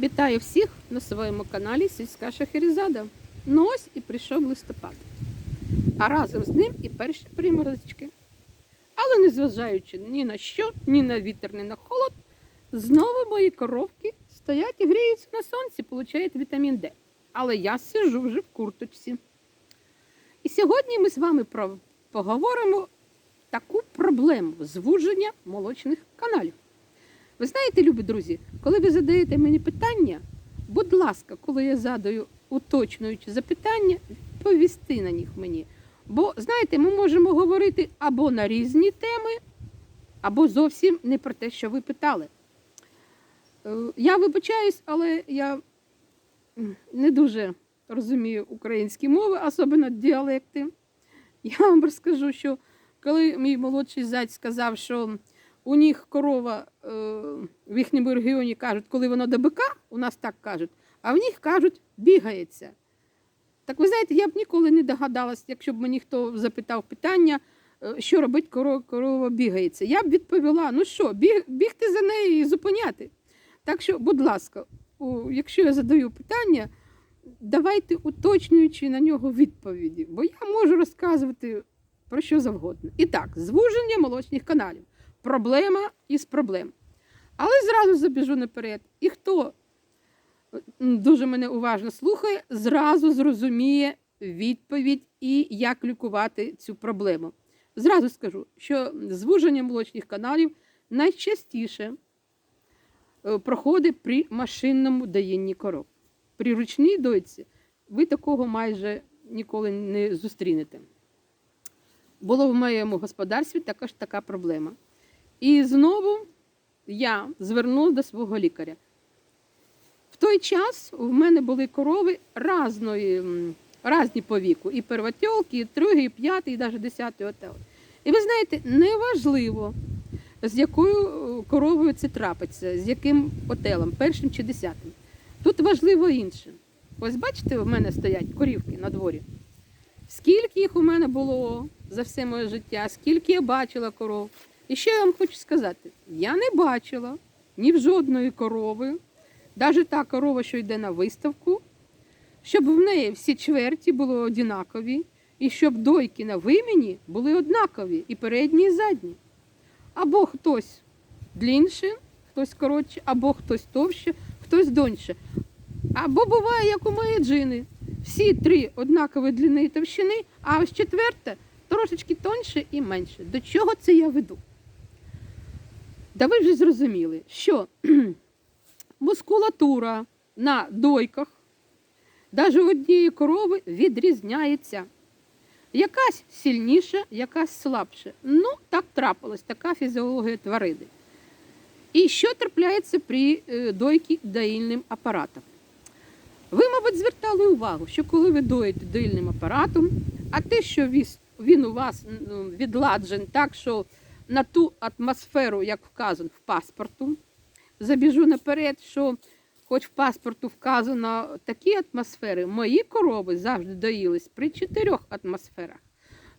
Вітаю всіх на своєму каналі Сільська Шахерезада. Ну ось і прийшов листопад. А разом з ним і перші приморозочки. Але незважаючи ні на що, ні на вітер, ні на холод, знову мої коровки стоять і гріються на сонці, получають вітамін Д. Але я сижу вже в курточці. І сьогодні ми з вами поговоримо таку проблему звуження молочних каналів. Ви знаєте, любі друзі, коли ви задаєте мені питання, будь ласка, коли я задаю уточнюючі запитання, повісти на них мені. Бо, знаєте, ми можемо говорити або на різні теми, або зовсім не про те, що ви питали. Е, Я вибачаюсь, але я не дуже розумію українські мови, особливо діалекти. Я вам розкажу, що коли мій молодший зять сказав, що у них корова е, в їхньому регіоні кажуть, коли воно до бика, у нас так кажуть, а в них кажуть, бігається. Так ви знаєте, я б ніколи не догадалась, якщо б мені хто запитав питання, е, що робить корова, корова бігається. Я б відповіла: ну що, біг, бігти за нею і зупиняти. Так що, будь ласка, якщо я задаю питання, давайте уточнюючи на нього відповіді, бо я можу розказувати про що завгодно. І так, звуження молочних каналів. Проблема із проблем. Але зразу забіжу наперед. І хто дуже мене уважно слухає, зразу зрозуміє відповідь і як лікувати цю проблему. Зразу скажу, що звуження молочних каналів найчастіше е, проходить при машинному доїнні коров. При ручній дойці ви такого майже ніколи не зустрінете. Було в моєму господарстві також така проблема. І знову я звернулася до свого лікаря. В той час в мене були корови разної, разні по віку, і первотьолки, і другий, і п'ятий, і навіть десятий отел. І ви знаєте, неважливо, з якою е, коровою це трапиться, з яким отелом, першим чи десятим. Тут важливо інше. Ось бачите, в мене стоять корівки на дворі. Скільки їх у мене було за все моє життя, скільки я бачила коров. І що я вам хочу сказати: я не бачила ні в жодної корови, навіть та корова, що йде на виставку, щоб в неї всі чверті були однакові, і щоб дойки на вимені були однакові, і передні, і задні. Або хтось длінше, хтось коротше, або хтось товще, хтось доньше. Або буває, як у моєї джини. Всі три однакові длини і товщини, а ось четверта трошечки тоньше і менше. До чого це я веду? Да ви вже зрозуміли, що мускулатура на дойках навіть у однієї корови відрізняється. Якась сильніша, якась слабша. Ну, так трапилось, така фізіологія тварини. І що трапляється при е, дойці доїльним апаратом? Ви, мабуть, звертали увагу, що коли ви доїте доїльним апаратом, а те, що він у вас ну, відладжен так, що на ту атмосферу, як вказано в паспорту, забіжу наперед, що хоч в паспорту вказано такі атмосфери, мої корови завжди доїлись при чотирьох атмосферах.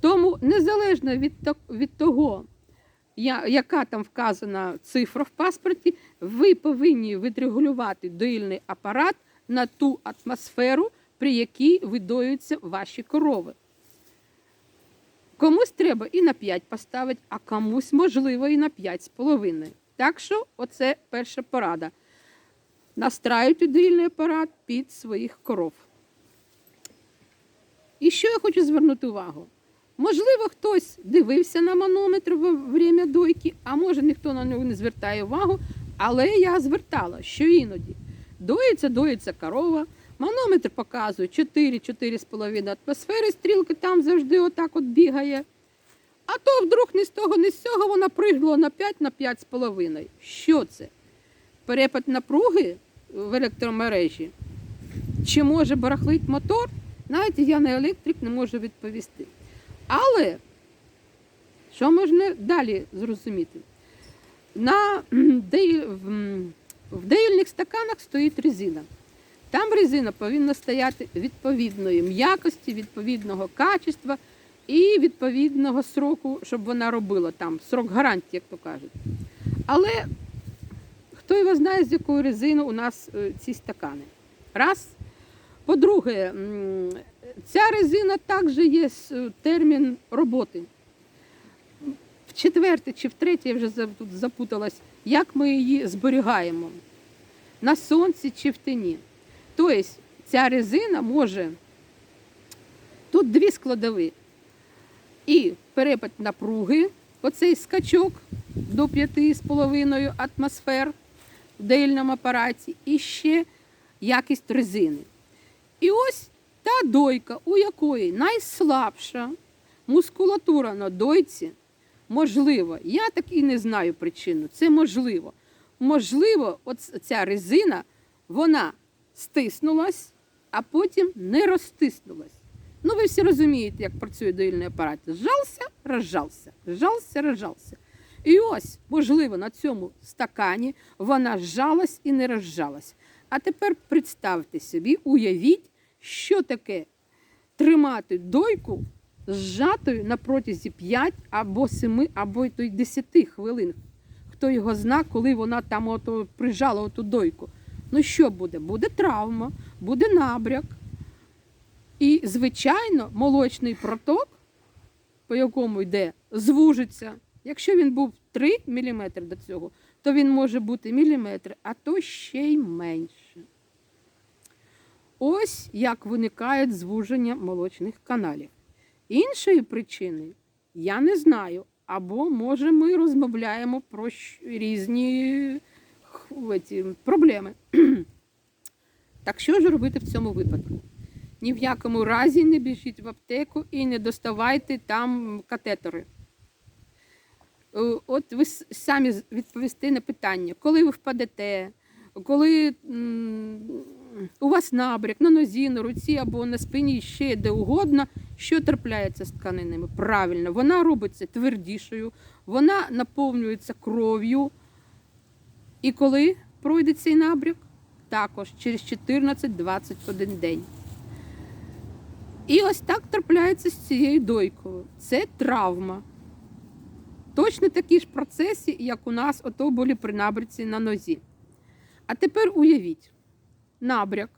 Тому незалежно від, від того, яка там вказана цифра в паспорті, ви повинні відрегулювати доїльний апарат на ту атмосферу, при якій видоюються ваші корови. Комусь треба і на 5 поставити, а комусь, можливо, і на 5,5. Так що, оце перша порада. Настраюйте доїльний апарат під своїх коров. І що я хочу звернути увагу? Можливо, хтось дивився на манометр во время дойки, а може ніхто на нього не звертає увагу, але я звертала, що іноді доїться, доїться корова, манометр показує 4-4,5 атмосфери, стрілка там завжди отак от бігає. А то вдруг ні з того, ні з цього вона пригнула на 5 на 5,5. Що це? Перепад напруги в електромережі? Чи може барахлить мотор? Знаєте, я не електрик, не можу відповісти. Але що можна далі зрозуміти? На в деїльних стаканах стоїть резина. Там резина повинна стояти відповідної м'якості, відповідного качества і відповідного сроку, щоб вона робила там срок гарантії, як то кажуть. Але Хто його знає, з якої резини у нас е, ці стакани. Раз. По-друге, ця резина також є термін роботи. В четверте чи в третє, я вже тут запуталась, як ми її зберігаємо. На сонці чи в тені. Тобто ця резина може. Тут дві складові. І перепад напруги, оцей скачок до 5,5 атмосфер в дейльному апараті, і ще якість резини. І ось та дойка, у якої найслабша мускулатура на дойці, можливо, я так і не знаю причину, це можливо. Можливо, от ця резина, вона стиснулась, а потім не розтиснулась. Ну, ви всі розумієте, як працює доїльний апарат. Зжався, розжався, зжався, розжався. І ось, можливо, на цьому стакані вона зжалась і не розжалась. А тепер представте собі, уявіть, що таке тримати дойку зжатою на протязі 5 або 7, або й 10 хвилин. Хто його зна, коли вона там ото прижала оту дойку. Ну що буде? Буде травма, буде набряк. І, звичайно, молочний проток, по якому йде, звужиться. Якщо він був 3 мм до цього, то він може бути міліметр, а то ще й менше. Ось як виникає звуження молочних каналів. Іншої причини я не знаю. Або, може, ми розмовляємо про різні проблеми. Так що ж робити в цьому випадку? Ні в якому разі не біжіть в аптеку і не доставайте там катетери. Е, От ви самі відповісти на питання, коли ви впадете, коли у вас набряк на нозі, на руці або на спині ще де угодно, що трапляється з тканинами? Правильно, вона робиться твердішою, вона наповнюється кров'ю. І коли пройде цей набряк? Також через 14-21 день. І ось так трапляється з цією дойкою. Це травма. Точно такі ж процеси, як у нас ото були при набряці на нозі. А тепер уявіть, набряк.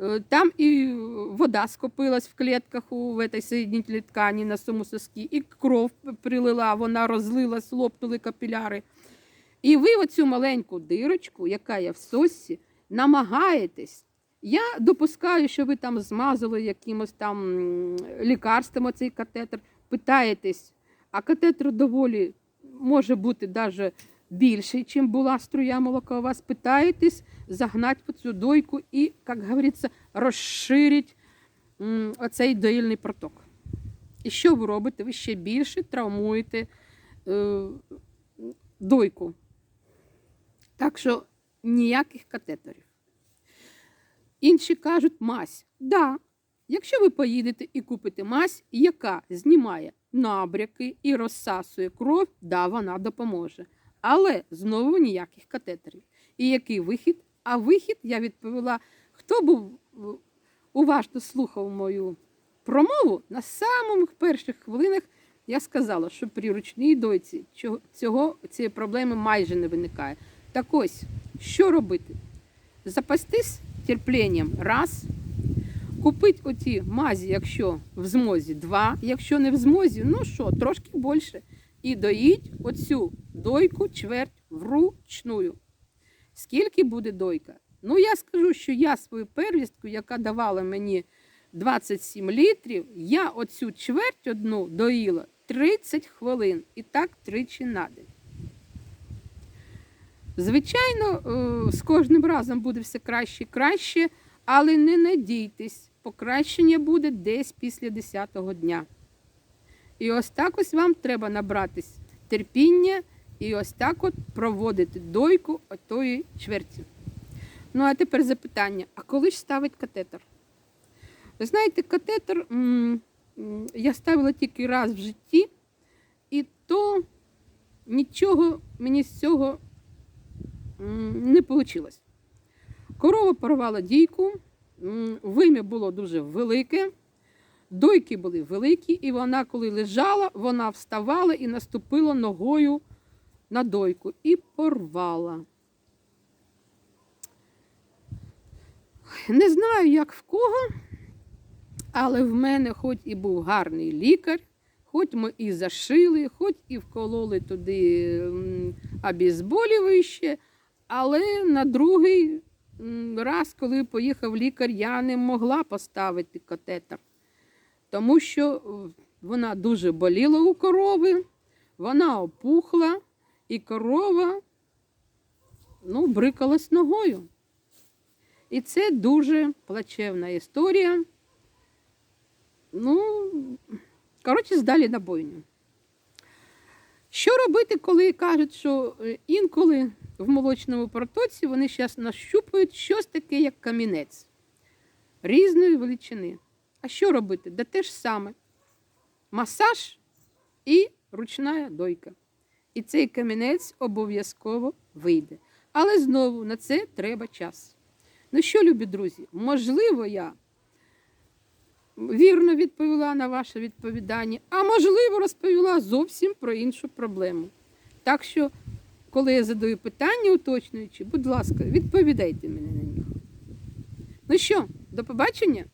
Е, Там і вода скопилась в клітках у этой соединительной ткані на самому соскі, і кров прилила, вона розлилась, лопнули капіляри. І ви оцю маленьку дирочку, яка є в сосі, намагаєтесь. Я допускаю, що ви там змазали якимось там лікарством оцей катетер, питаєтесь, а катетер доволі може бути навіть більший, чим була струя молока у вас. Питаєтесь загнати цю дойку і, як говориться, розширить оцей доїльний проток. І що ви робите? Ви ще більше травмуєте е, дойку. Так що ніяких катетерів. Інші кажуть мазь. Да, якщо ви поїдете і купите мазь, яка знімає набряки і розсасує кров, да, вона допоможе. Але знову ніяких катетерів. І який вихід? А вихід я відповіла, хто був уважно слухав мою промову, на самих перших хвилинах я сказала, що при ручній дойці цього, цієї проблеми майже не виникає. Так ось, що робити? Запастись терпінням раз, купити оті мазі, якщо в змозі, два, якщо не в змозі, ну що, трошки більше. І доїть оцю дойку чверть вручную. Скільки буде дойка? Ну, я скажу, що я свою первістку, яка давала мені 27 літрів, я оцю чверть одну доїла 30 хвилин. І так тричі на день. Звичайно, е, з кожним разом буде все краще і краще, але не надійтесь, покращення буде десь після 10-го дня. І ось так ось вам треба набратись терпіння і ось так от проводити дойку отої чверті. Ну, а тепер запитання: а коли ж ставить катетер? Знаєте, катетер я ставила тільки раз в житті, і то нічого мені з цього не вийшло. Корова порвала дійку, вим'я було дуже велике, дойки були великі, і вона, коли лежала, вона вставала і наступила ногою на дойку і порвала. Не знаю, як в кого, але в мене хоч і був гарний лікар, хоч ми і зашили, хоч і вкололи туди обізболюваще, але на другий раз, коли поїхав лікар, я не могла поставити катетер, тому що вона дуже боліла у корови, вона опухла, і корова ну, брикалась ногою. І це дуже плачевна історія. Ну, коротше, здалі на бойню. Що робити, коли кажуть, що е, інколи в молочному протоці вони зараз нащупують щось таке, як камінець різної величини. А що робити? Да те ж саме. Масаж і ручна дойка. І цей камінець обов'язково вийде. Але знову на це треба час. Ну що, любі друзі, можливо, я вірно відповіла на ваше відповідання, а можливо, розповіла зовсім про іншу проблему. Так що, коли я задаю питання уточнюючи, будь ласка, відповідайте мені на них. Ну що, до побачення?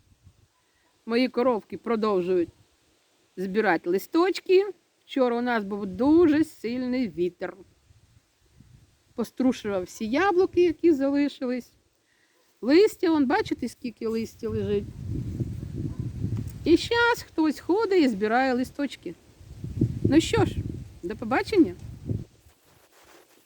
Мої коровки продовжують збирати листочки. Вчора у нас був дуже сильний вітер. Пострушував всі яблуки, які залишились. Листя, вон, бачите, скільки листя лежить. І зараз хтось ходить і збирає листочки. Ну що ж, до побачення.